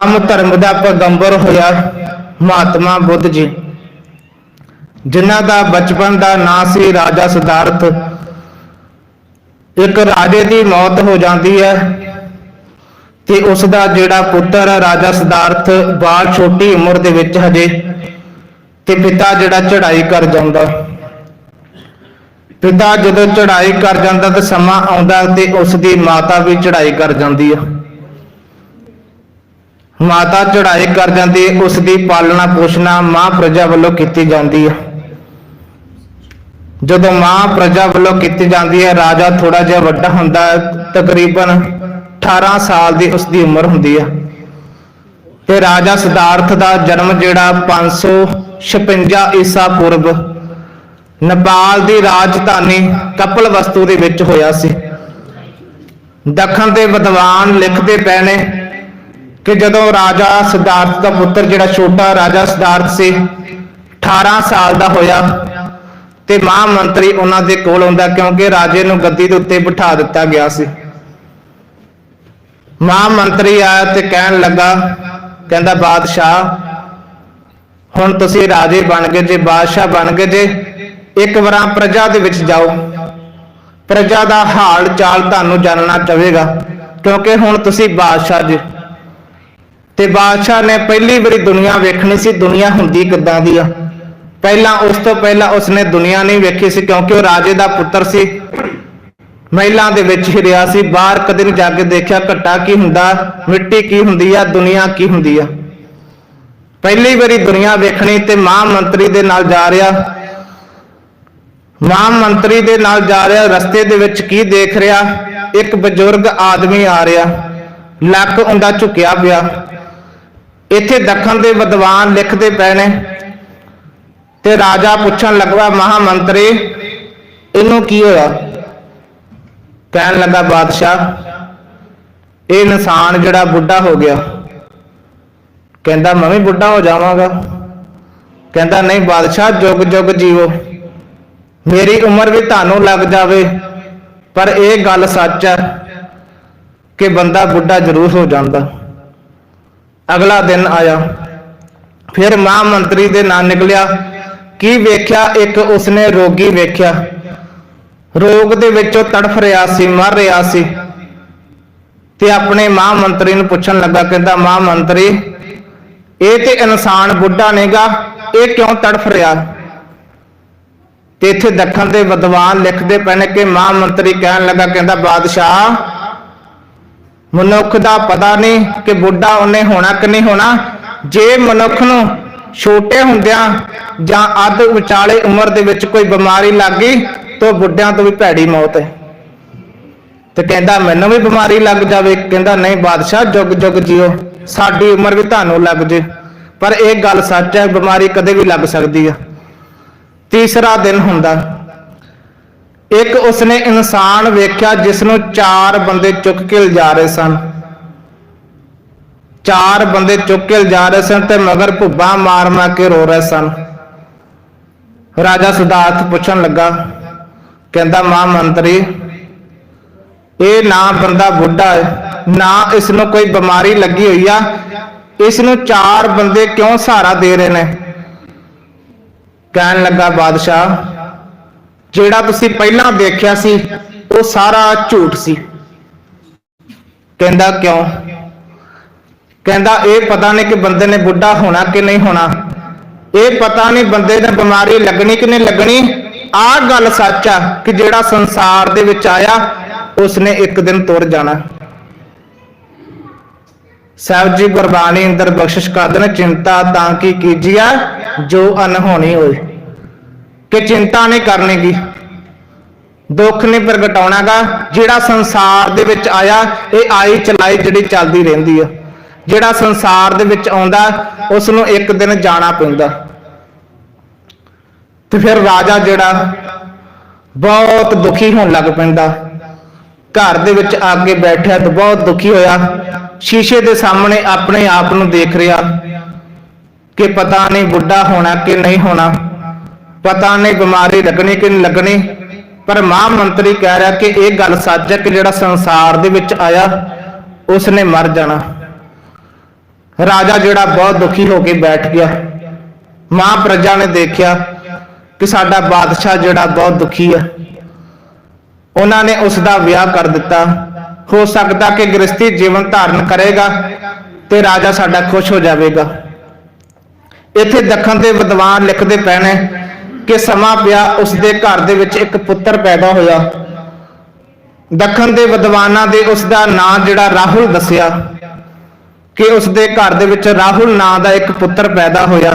ਆਮ ਧਰਮ ਦਾ ਪੈਗੰਬਰ ਹੋਇਆ ਮਹਾਤਮਾ ਬੁੱਧ ਜੀ। ਜਿਨ੍ਹਾਂ ਦਾ ਬਚਪਨ ਦਾ ਨਾਂ ਸੀ ਰਾਜਾ ਸਿਧਾਰਥ। ਇੱਕ ਰਾਜੇ ਦੀ ਮੌਤ ਹੋ ਜਾਂਦੀ ਹੈ ਤੇ ਉਸ ਦਾ ਜਿਹੜਾ ਪੁੱਤਰ ਰਾਜਾ ਸਿਧਾਰਥ ਬਾਲ ਛੋਟੀ ਉਮਰ ਦੇ ਵਿੱਚ ਹਜੇ ਤੇ ਪਿਤਾ ਜਿਹੜਾ ਚੜਾਈ ਕਰ ਜਾਂਦਾ। ਪਿਤਾ ਜਦੋਂ ਚੜਾਈ ਕਰ ਜਾਂਦਾ ਤਾਂ ਸਮਾਂ ਆਉਂਦਾ ਤੇ ਉਸ ਦੀ ਮਾਤਾ ਵੀ ਚੜਾਈ ਕਰ ਜਾਂਦੀ ਹੈ ਮਾਤਾ ਚੜਾਈ ਕਰ ਜਾਂਦੀ ਹੈ ਉਸ ਦੀ ਪਾਲਣਾ ਪੋਸ਼ਣਾ ਮਾਂ ਪ੍ਰਜਾ ਵੱਲੋਂ ਕੀਤੀ ਜਾਂਦੀ ਹੈ। ਜਦੋਂ ਮਾਂ ਪ੍ਰਜਾ ਵੱਲੋਂ ਕੀਤੀ ਜਾਂਦੀ ਹੈ, ਰਾਜਾ ਥੋੜਾ ਜਿਹਾ ਵੱਡਾ ਹੁੰਦਾ ਹੈ, ਤਕਰੀਬਨ 18 ਸਾਲ ਦੀ ਉਸ ਦੀ ਉਮਰ ਹੁੰਦੀ ਹੈ। ਤੇ ਰਾਜਾ ਸਿਧਾਰਥ ਦਾ ਜਨਮ ਜਿਹੜਾ 556 ਈਸਾ ਪੂਰਬ ਨੇਪਾਲ ਦੀ ਰਾਜਧਾਨੀ ਕਪਲਵਸਤੂ ਦੇ ਵਿੱਚ ਹੋਇਆ ਸੀ। ਦੱਖਣ ਦੇ ਵਿਦਵਾਨ ਲਿਖਦੇ ਪਏ ਨੇ ਕਿ ਜਦੋਂ ਰਾਜਾ ਸਿਧਾਰਥ ਦਾ ਪੁੱਤਰ ਜਿਹੜਾ ਛੋਟਾ ਰਾਜਾ ਸਿਧਾਰਥ ਸੀ 18 ਸਾਲ ਦਾ ਹੋਇਆ ਤੇ ਮਹਾ ਮੰਤਰੀ ਉਹਨਾਂ ਦੇ ਕੋਲ ਆਉਂਦਾ ਕਿਉਂਕਿ ਰਾਜੇ ਨੂੰ ਗੱਦੀ ਦੇ ਉੱਤੇ ਬਿਠਾ ਦਿੱਤਾ ਗਿਆ ਸੀ। ਮਹਾ ਮੰਤਰੀ ਆਇਆ ਤੇ ਕਹਿਣ ਲੱਗਾ, ਕਹਿੰਦਾ, ਬਾਦਸ਼ਾਹ, ਹੁਣ ਤੁਸੀਂ ਰਾਜੇ ਬਣ ਗਏ ਜੇ, ਬਾਦਸ਼ਾਹ ਬਣ ਗਏ ਜੇ, ਇੱਕ ਵਾਰਾਂ ਪ੍ਰਜਾ ਦੇ ਵਿੱਚ ਜਾਓ। ਪ੍ਰਜਾ ਦਾ ਹਾਲ ਚਾਲ ਤੁਹਾਨੂੰ ਜਾਣਨਾ ਚਾਹੇਗਾ ਕਿਉਂਕਿ ਹੁਣ ਤੁਸੀਂ ਬਾਦਸ਼ਾਹ ਜੀ। ਤੇ ਬਾਦਸ਼ਾਹ ਨੇ ਪਹਿਲੀ ਵਾਰੀ ਦੁਨੀਆ ਵੇਖਣੀ ਸੀ, ਦੁਨੀਆ ਹੁੰਦੀ ਕਿੱਦਾਂ ਦੀ ਆ। ਪਹਿਲਾਂ ਉਸ ਤੋਂ ਪਹਿਲਾਂ ਉਸਨੇ ਦੁਨੀਆ ਨਹੀਂ ਵੇਖੀ ਸੀ, ਕਿਉਂਕਿ ਉਹ ਰਾਜੇ ਦਾ ਪੁੱਤਰ ਸੀ। ਮਹਿਲਾਂ ਦੇ ਵਿੱਚ ਹੀ ਰਿਹਾ ਸੀ, ਬਾਹਰ ਕਦੇ ਨਹੀਂ ਜਾ ਕੇ ਦੇਖਿਆ ਘੱਟਾ ਕੀ ਹੁੰਦਾ, ਮਿੱਟੀ ਕੀ ਹੁੰਦੀ ਆ, ਦੁਨੀਆ ਕੀ ਹੁੰਦੀ ਆ। ਪਹਿਲੀ ਵਾਰੀ ਦੁਨੀਆ ਵੇਖਣੀ ਤੇ ਮਹਾ ਮੰਤਰੀ ਦੇ ਨਾਲ ਜਾ ਰਿਹਾ। ਮਹਾ ਮੰਤਰੀ ਦੇ ਨਾਲ ਜਾ ਰਿਹਾ, ਰਸਤੇ ਦੇ ਵਿੱਚ ਕੀ ਦੇਖ ਰਿਹਾ, ਇੱਕ ਬਜ਼ੁਰਗ ਆਦਮੀ ਆ ਰਿਹਾ। ਲੱਕ ਹੁੰਦਾ ਝੁਕਿਆ ਪਿਆ। ਇੱਥੇ ਦੱਖਣ ਦੇ ਵਿਦਵਾਨ ਲਿਖਦੇ ਪਏ ਨੇ ਤੇ ਰਾਜਾ ਪੁੱਛਣ ਲੱਗਾ ਮਹਾ ਮੰਤਰੀ ਇਹਨੂੰ ਕੀ ਹੋਇਆ? ਕਹਿਣ ਲੱਗਾ, ਬਾਦਸ਼ਾਹ, ਇਹ ਇਨਸਾਨ ਜਿਹੜਾ ਬੁੱਢਾ ਹੋ ਗਿਆ। ਕਹਿੰਦਾ, ਮੈਂ ਵੀ ਬੁੱਢਾ ਹੋ ਜਾਵਾਂਗਾ। ਕਹਿੰਦਾ, ਨਹੀਂ ਬਾਦਸ਼ਾਹ, ਜੁਗ ਜੁਗ ਜੀਵੋ। ਮੇਰੀ ਉਮਰ ਵੀ ਤੁਹਾਨੂੰ ਲੱਗ ਜਾਵੇ, ਪਰ ਇਹ ਗੱਲ ਸੱਚ ਹੈ ਕਿ ਬੰਦਾ ਬੁੱਢਾ ਜ਼ਰੂਰ ਹੋ ਜਾਂਦਾ। ਅਗਲਾ ਦਿਨ ਆਇਆ। ਫਿਰ ਮਹਾ ਮੰਤਰੀ ਦੇ ਨਾਂ ਨਿਕਲਿਆ। ਕੀ ਵੇਖਿਆ? ਇੱਕ ਉਸਨੇ ਰੋਗੀ ਵੇਖਿਆ। ਰੋਗ ਦੇ ਵਿੱਚੋਂ ਤੜਫ ਰਿਹਾ ਸੀ, ਮਰ ਰਿਹਾ ਸੀ। ਤੇ ਆਪਣੇ ਮਾਂ ਮੰਤਰੀ ਨੂੰ ਪੁੱਛਣ ਲੱਗਾ, ਕਹਿੰਦਾ ਮਹਾ ਮੰਤਰੀ ਇਹ ਤੇ ਇਨਸਾਨ ਬੁੱਢਾ ਨੇਗਾ ਇਹ ਕਿਉਂ ਤੜਫ ਰਿਹਾ? ਤੇ ਇੱਥੇ ਦੱਖਣ ਦੇ ਵਿਦਵਾਨ ਲਿਖਦੇ ਪਏ ਨੇ ਕਿ ਮਹਾ ਮੰਤਰੀ ਕਹਿਣ ਲੱਗਾ, ਕਹਿੰਦਾ, ਬਾਦਸ਼ਾਹ ਮਨੁੱਖ ਦਾ ਪਤਾ ਨਹੀਂ ਕਿ ਬੁੱਢਾ ਉਹਨੇ ਹੋਣਾ ਕਿ ਨਹੀਂ ਹੋਣਾ। ਜੇ ਮਨੁੱਖ ਨੂੰ ਛੋਟੇ ਹੁੰਦਿਆਂ ਜਾਂ ਅੱਧ ਵਿਚਾਲੇ ਉਮਰ ਦੇ ਵਿੱਚ ਕੋਈ ਬਿਮਾਰੀ ਲੱਗ ਗਈ, ਤਾਂ ਬੁੱਢਿਆਂ ਤੋਂ ਵੀ ਭੈੜੀ ਮੌਤ ਹੈ। ਤੇ ਕਹਿੰਦਾ, ਮੈਨੂੰ ਵੀ ਬਿਮਾਰੀ ਲੱਗ ਜਾਵੇ। ਕਹਿੰਦਾ, ਨਹੀਂ ਬਾਦਸ਼ਾਹ, ਜੁਗ ਜੁਗ ਜਿਓ। ਸਾਡੀ ਉਮਰ ਵੀ ਤੁਹਾਨੂੰ ਲੱਗ ਜੇ। ਪਰ ਇਹ ਗੱਲ ਸੱਚ ਹੈ, ਬਿਮਾਰੀ ਕਦੇ ਵੀ ਲੱਗ ਸਕਦੀ ਆ। ਤੀਸਰਾ ਦਿਨ ਹੁੰਦਾ। ਇੱਕ ਉਸਨੇ ਇਨਸਾਨ ਵੇਖਿਆ ਜਿਸ ਨੂੰ ਚਾਰ ਬੰਦੇ ਚੁੱਕ ਕੇ ਲਿਜਾ ਰਹੇ ਸਨ। ਚਾਰ ਬੰਦੇ ਚੁੱਕ ਕੇ ਲਿਜਾ ਰਹੇ ਸਨ ਤੇ ਮਗਰ ਭੁੱਬਾ ਮਾਰ ਮਾਰ ਕੇ ਰੋ ਰਹੇ ਸਨ। ਰਾਜਾ ਸਿਧਾਰਥ ਪੁੱਛਣ ਲੱਗਾ, ਕਹਿੰਦਾ, ਮਾਂ ਮੰਤਰੀ, ਇਹ ਨਾ ਬੰਦਾ ਬੁੱਢਾ ਹੈ, ਨਾ ਇਸ ਨੂੰ ਕੋਈ ਬਿਮਾਰੀ ਲੱਗੀ ਹੋਈ ਆ ਇਸ ਨੂੰ ਚਾਰ ਬੰਦੇ ਕਿਉਂ ਸਹਾਰਾ ਦੇ ਰਹੇ ਨੇ? ਕਹਿਣ ਲੱਗਾ, ਬਾਦਸ਼ਾਹ ਜਿਹੜਾ ਤੁਸੀਂ ਪਹਿਲਾਂ ਦੇਖਿਆ ਸੀ, ਉਹ ਸਾਰਾ ਝੂਠ ਸੀ। ਕਹਿੰਦਾ ਕਿਉਂ? ਕਹਿੰਦਾ, ਇਹ ਪਤਾ ਨਹੀਂ ਕਿ ਬੰਦੇ ਨੇ ਬੁੱਢਾ ਹੋਣਾ ਕਿ ਨਹੀਂ ਹੋਣਾ। ਇਹ ਪਤਾ ਨਹੀਂ ਬੰਦੇ ਨੇ ਬਿਮਾਰੀ ਲੱਗਣੀ ਕਿ ਨਹੀਂ ਲੱਗਣੀ। ਆਹ ਗੱਲ ਸੱਚ ਆ ਕਿ ਜਿਹੜਾ ਸੰਸਾਰ ਦੇ ਵਿੱਚ ਆਇਆ, ਉਸਨੇ ਇੱਕ ਦਿਨ ਤੁਰ ਜਾਣਾ। ਸਾਹਿਬ ਜੀ, ਗੁਰਬਾਣੀ ਅੰਦਰ ਬਖਸ਼ਿਸ਼ ਕਰਦੇ ਨੇ ਚਿੰਤਾ ਤਾਂ ਕੀ ਕੀਜੀਆ, ਜੋ ਅਨਹੋਣੀ ਹੋਏ। ਕਿ ਚਿੰਤਾ ਨਹੀਂ ਕਰਨੀਗੀ। ਦੁੱਖ ਨਹੀਂ ਪ੍ਰਗਟਾਉਣਾਗਾ, ਜਿਹੜਾ ਸੰਸਾਰ ਦੇ ਵਿੱਚ ਆਇਆ, ਇਹ ਆਈ ਚਲਾਈ ਜਿਹੜੀ ਚੱਲਦੀ ਰਹਿੰਦੀ ਆ। ਜਿਹੜਾ ਸੰਸਾਰ ਦੇ ਵਿੱਚ ਆਉਂਦਾ ਉਸ ਨੂੰ ਇੱਕ ਦਿਨ ਜਾਣਾ ਪੈਂਦਾ। ਤੇ ਫਿਰ ਰਾਜਾ ਜਿਹੜਾ, ਬਹੁਤ ਦੁਖੀ ਹੋਣ ਲੱਗ ਪੈਂਦਾ। ਘਰ ਦੇ ਵਿੱਚ ਆ ਕੇ ਬੈਠਿਆ ਤੇ ਬਹੁਤ ਦੁਖੀ ਹੋਇਆ। ਸ਼ੀਸ਼ੇ ਦੇ ਸਾਹਮਣੇ ਆਪਣੇ ਆਪ ਨੂੰ ਦੇਖ ਰਿਹਾ ਕਿ ਪਤਾ ਨਹੀਂ ਬੁੱਢਾ ਹੋਣਾ ਕਿ ਨਹੀਂ ਹੋਣਾ। ਪਤਾ ਨਹੀਂ ਬਿਮਾਰੀ ਲੱਗਣੀ ਕਿ ਨਹੀਂ ਲੱਗਣੀ। ਪਰ ਮਹਾ ਮੰਤਰੀ ਕਹਿ ਰਿਹਾ ਕਿ ਇਹ ਗੱਲ ਸੱਚ ਹੈ ਕਿ ਜਿਹੜਾ ਸੰਸਾਰ ਦੇ ਵਿੱਚ ਆਇਆ ਉਸ ਨੇ ਮਰ ਜਾਣਾ। ਰਾਜਾ ਜਿਹੜਾ ਬਹੁਤ ਦੁਖੀ ਹੋ ਕੇ ਬੈਠ ਗਿਆ। ਮਾਂ ਪ੍ਰਜਾ ਨੇ ਦੇਖਿਆ ਕਿ ਸਾਡਾ ਬਾਦਸ਼ਾਹ ਜਿਹੜਾ ਬਹੁਤ ਦੁਖੀ ਆ। ਉਹਨਾਂ ਨੇ ਉਸ ਦਾ ਵਿਆਹ ਕਰ ਦਿੱਤਾ। ਹੋ ਸਕਦਾ ਕਿ ਗ੍ਰਸਤੀ ਜੀਵਨ ਧਾਰਨ ਕਰੇਗਾ ਤੇ ਰਾਜਾ ਸਾਡਾ ਖੁਸ਼ ਹੋ ਜਾਵੇਗਾ। ਇੱਥੇ ਦੱਖਣ ਦੇ ਵਿਦਵਾਨ ਲਿਖਦੇ ਪੈਣੇ ਕਿ ਸਮਾਂ ਪਿਆ ਉਸ ਦੇ ਘਰ ਦੇ ਵਿੱਚ ਇੱਕ ਪੁੱਤਰ ਪੈਦਾ ਹੋਇਆ। ਦੱਖਣ ਦੇ ਵਿਦਵਾਨਾਂ ਦੇ ਉਸ ਦਾ ਨਾਂ ਜਿਹੜਾ ਰਾਹੁਲ ਦੱਸਿਆ ਕਿ ਉਸ ਦੇ ਘਰ ਦੇ ਵਿੱਚ ਰਾਹੁਲ ਨਾਂ ਦਾ ਇੱਕ ਪੁੱਤਰ ਪੈਦਾ ਹੋਇਆ।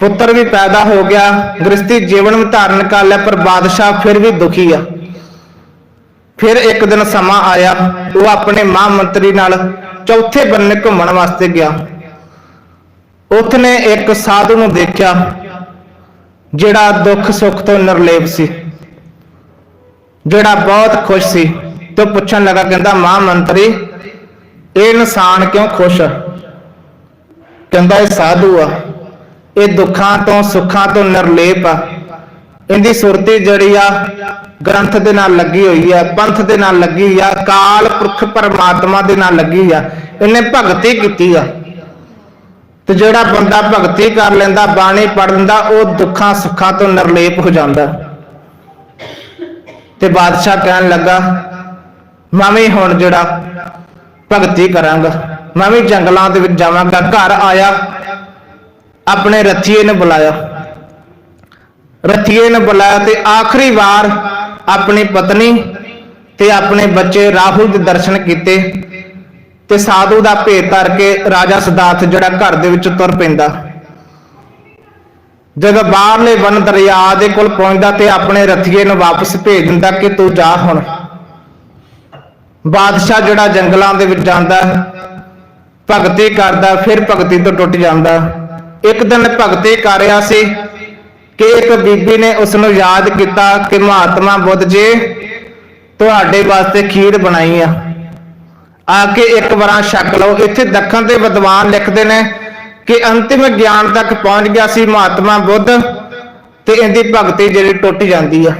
ਪੁੱਤਰ ਵੀ ਪੈਦਾ ਹੋ ਗਿਆ ਗ੍ਰਸਤੀ ਜੀਵਨ ਧਾਰਨ ਕਰ ਲਿਆ, ਪਰ ਬਾਦਸ਼ਾਹ ਫਿਰ ਵੀ ਦੁਖੀ ਆ। ਫਿਰ ਇੱਕ ਦਿਨ ਸਮਾਂ ਆਇਆ, ਉਹ ਆਪਣੇ ਮਾਂ ਮੰਤਰੀ ਨਾਲ ਚੌਥੇ ਬੰਨੇ ਘੁੰਮਣ ਵਾਸਤੇ ਗਿਆ। ਉਸਨੇ ਇੱਕ ਸਾਧੂ ਨੂੰ ਦੇਖਿਆ। ਜਿਹੜਾ ਦੁੱਖ ਸੁੱਖ ਤੋਂ ਨਿਰਲੇਪ ਸੀ, ਜਿਹੜਾ ਬਹੁਤ ਖੁਸ਼ ਸੀ ਤੇ ਉਹ ਪੁੱਛਣ ਲੱਗਾ, ਕਹਿੰਦਾ, ਮਾਂ ਮੰਤਰੀ, ਇਹ ਇਨਸਾਨ ਕਿਉਂ ਖੁਸ਼ ਆ? ਕਹਿੰਦਾ, ਇਹ ਸਾਧੂ ਆ। ਇਹ ਦੁੱਖਾਂ ਤੋਂ, ਸੁੱਖਾਂ ਤੋਂ ਨਿਰਲੇਪ ਆ। ਇਹਦੀ ਸੁਰਤੀ ਜਿਹੜੀ ਆ, ਗ੍ਰੰਥ ਦੇ ਨਾਲ ਲੱਗੀ ਹੋਈ ਆ, ਪੰਥ ਦੇ ਨਾਲ ਲੱਗੀ ਆ, ਕਾਲ ਪੁਰਖ ਪਰਮਾਤਮਾ ਦੇ ਨਾਲ ਲੱਗੀ ਆ। ਇਹਨੇ ਭਗਤੀ ਕੀਤੀ ਆ। ਤੇ ਜਿਹੜਾ ਬੰਦਾ ਭਗਤੀ ਕਰ ਲੈਂਦਾ, ਬਾਣੀ ਪੜ੍ਹ ਲੈਂਦਾ, ਉਹ ਦੁੱਖਾਂ ਸੁੱਖਾਂ ਤੋਂ ਨਿਰਲੇਪ ਹੋ ਜਾਂਦਾ। ਤੇ ਬਾਦਸ਼ਾਹ ਕਹਿਣ ਲੱਗਾ, ਮੈਂ ਵੀ ਹੁਣ ਜਿਹੜਾ ਭਗਤੀ ਕਰਾਂਗਾ, ਮੈਂ ਵੀ ਜੰਗਲਾਂ ਦੇ ਵਿੱਚ ਜਾਵਾਂਗਾ, ਘਰ ਆਇਆ, ਆਪਣੇ ਰਥੀਏ ਨੂੰ ਬੁਲਾਇਆ। ਰਥੀਏ ਨੇ ਬੁਲਾਇਆ ਤੇ ਆਖਰੀ ਵਾਰ ਆਪਣੀ ਪਤਨੀ ਤੇ ਆਪਣੇ ਬੱਚੇ ਰਾਹੁਲ ਦੇ ਦਰਸ਼ਨ ਕੀਤੇ। ਤੇ ਸਾਧੂ ਦਾ ਭੇਤ ਧਰ ਕੇ ਰਾਜਾ ਸਿਧਾਰਥ ਜਿਹੜਾ ਘਰ ਦੇ ਵਿੱਚ ਤੁਰ ਪੈਂਦਾ। ਜਦੋਂ ਬਾਹਰਲੇ ਵਨ ਦਰਿਆ ਦੇ ਕੋਲ ਪਹੁੰਚਦਾ ਤੇ ਆਪਣੇ ਰਥੀਏ ਨੂੰ ਵਾਪਸ ਭੇਜ ਦਿੰਦਾ ਕਿ ਤੂੰ ਜਾ ਹੁਣ। ਬਾਦਸ਼ਾਹ ਜਿਹੜਾ ਜੰਗਲਾਂ ਦੇ ਵਿੱਚ ਜਾਂਦਾ, ਭਗਤੀ ਕਰਦਾ, ਫਿਰ ਭਗਤੀ ਤੋਂ ਟੁੱਟ ਜਾਂਦਾ। ਇੱਕ ਦਿਨ ਭਗਤੀ ਕਰ ਰਿਹਾ ਸੀ ਕਿ ਇੱਕ ਬੀਬੀ ਨੇ ਉਸ ਨੂੰ ਯਾਦ ਕੀਤਾ ਕਿ ਮਹਾਤਮਾ ਬੁੱਧ ਜੀ, ਤੁਹਾਡੇ ਵਾਸਤੇ ਖੀਰ ਬਣਾਈ ਆ। ਆ ਕੇ ਇੱਕ ਵਾਰਾਂ ਛਕ ਲਓ, ਇੱਥੇ ਦੱਖਣ ਦੇ ਵਿਦਵਾਨ ਲਿਖਦੇ ਨੇ ਕਿ ਅੰਤਿਮ ਗਿਆਨ ਤੱਕ ਪਹੁੰਚ ਗਿਆ ਸੀ ਮਹਾਤਮਾ ਬੁੱਧ ਤੇ ਇਹਦੀ ਭਗਤੀ ਜਿਹੜੀ ਟੁੱਟ ਜਾਂਦੀ ਆ।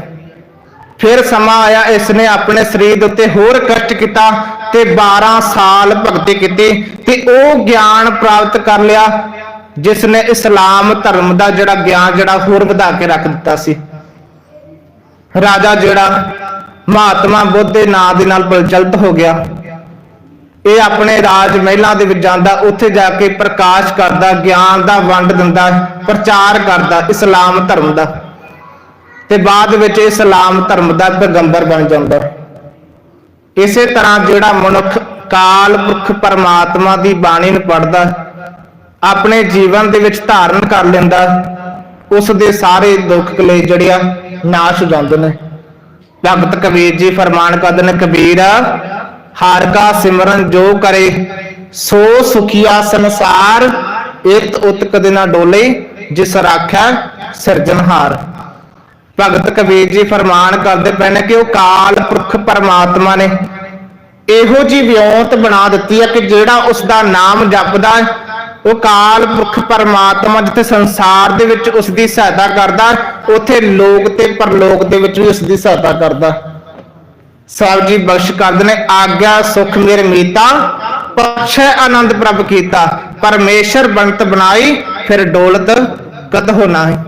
ਫਿਰ ਸਮਾਂ ਆਇਆ ਇਸ ਨੇ ਆਪਣੇ ਸਰੀਰ ਉੱਤੇ ਹੋਰ ਕਸ਼ਟ ਕੀਤਾ ਤੇ 12 ਸਾਲ ਭਗਤੀ ਕੀਤੀ ਤੇ ਉਹ ਗਿਆਨ ਪ੍ਰਾਪਤ ਕਰ ਲਿਆ ਜਿਸ ਨੇ ਇਸਲਾਮ ਧਰਮ ਦਾ ਜਿਹੜਾ ਗਿਆਨ ਜਿਹੜਾ ਹੋਰ ਵਧਾ ਕੇ ਰੱਖ ਦਿੱਤਾ ਸੀ। ਰਾਜਾ ਜਿਹੜਾ ਮਹਾਤਮਾ ਬੁੱਧ ਦੇ ਨਾਂ ਦੇ ਨਾਲ ਪ੍ਰਚਲਿਤ ਹੋ ਗਿਆ। ਇਹ ਆਪਣੇ ਰਾਜ ਮਹਿਲਾਂ ਦੇ ਵਿੱਚ ਜਾਂਦਾ, ਉੱਥੇ ਜਾ ਕੇ ਪ੍ਰਕਾਸ਼ ਕਰਦਾ, ਗਿਆਨ ਦਾ ਵੰਡ ਦਿੰਦਾ, ਪ੍ਰਚਾਰ ਕਰਦਾ, ਇਸਲਾਮ ਧਰਮ ਦਾ। ਤੇ ਬਾਅਦ ਵਿੱਚ ਇਸਲਾਮ ਧਰਮ ਦਾ ਪੈਗੰਬਰ ਬਣ ਜਾਂਦਾ। ਇਸੇ ਤਰ੍ਹਾਂ ਜਿਹੜਾ ਮਨੁੱਖ ਕਾਲ ਪੁਰਖ ਪਰਮਾਤਮਾ ਦੀ ਬਾਣੀ ਨੂੰ ਪੜ੍ਹਦਾ, ਆਪਣੇ ਜੀਵਨ ਦੇ ਵਿੱਚ ਧਾਰਨ ਕਰ ਲੈਂਦਾ, ਉਸ ਦੇ ਸਾਰੇ ਦੁੱਖ ਕਲੇ ਜੜਿਆ ਨਾਸ਼ ਹੋ ਜਾਂਦੇ ਨੇ। ਭਗਤ ਕਬੀਰ ਜੀ ਫਰਮਾਨ ਕਰਦੇ ਨੇ, ਕਬੀਰ ਹਰ ਕਾ ਸਿਮਰਨ ਜੋ ਕਰੇ, ਸੋ ਸੁਖੀਆ ਸੰਸਾਰ ਇਤ ਉਤ ਕਦੇ ਨਾ ਡੋਲੇ, ਜਿਸ ਰਾਖੈ ਸਿਰਜਣਹਾਰ। ਭਗਤ ਕਬੀਰ ਜੀ ਫਰਮਾਨ ਕਰਦੇ ਪਏ ਕਿ ਉਹ ਕਾਲ ਪੁਰਖ ਪਰਮਾਤਮਾ ਨੇ। ਇਹੋ ਜੀ ਵਿਉਂਤ ਬਣਾ ਦਿੱਤੀ ਹੈ ਕਿ ਜਿਹੜਾ ਉਸ ਦਾ ਨਾਮ ਜਪਦਾ ਉਹ ਕਾਲ ਪੁਰਖ ਪਰਮਾਤਮਾ ਜਿੱਥੇ ਸੰਸਾਰ ਦੇ ਵਿੱਚ ਉਸ ਦੀ ਸਹਾਇਤਾ ਕਰਦਾ ਉੱਥੇ ਲੋਕ ਤੇ ਪਰਲੋਕ ਦੇ ਵਿੱਚ ਵੀ ਉਸ ਦੀ ਸਹਾਇਤਾ ਕਰਦਾ ਸਾਹਿਬ ਜੀ ਬਖਸ਼ ਕਰਦੇ ਨੇ। ਆਗਿਆ, ਸੁਖ ਮੇਰੇ ਮੀਤਾ ਪਛੈ ਆਨੰਦ ਪ੍ਰਭ ਕੀਤਾ। ਪਰਮੇਸ਼ਰ ਬੰਤ ਬਣਾਈ, ਫਿਰ ਡੋਲਤ ਕਦ ਹੋਣਾ ਹੈ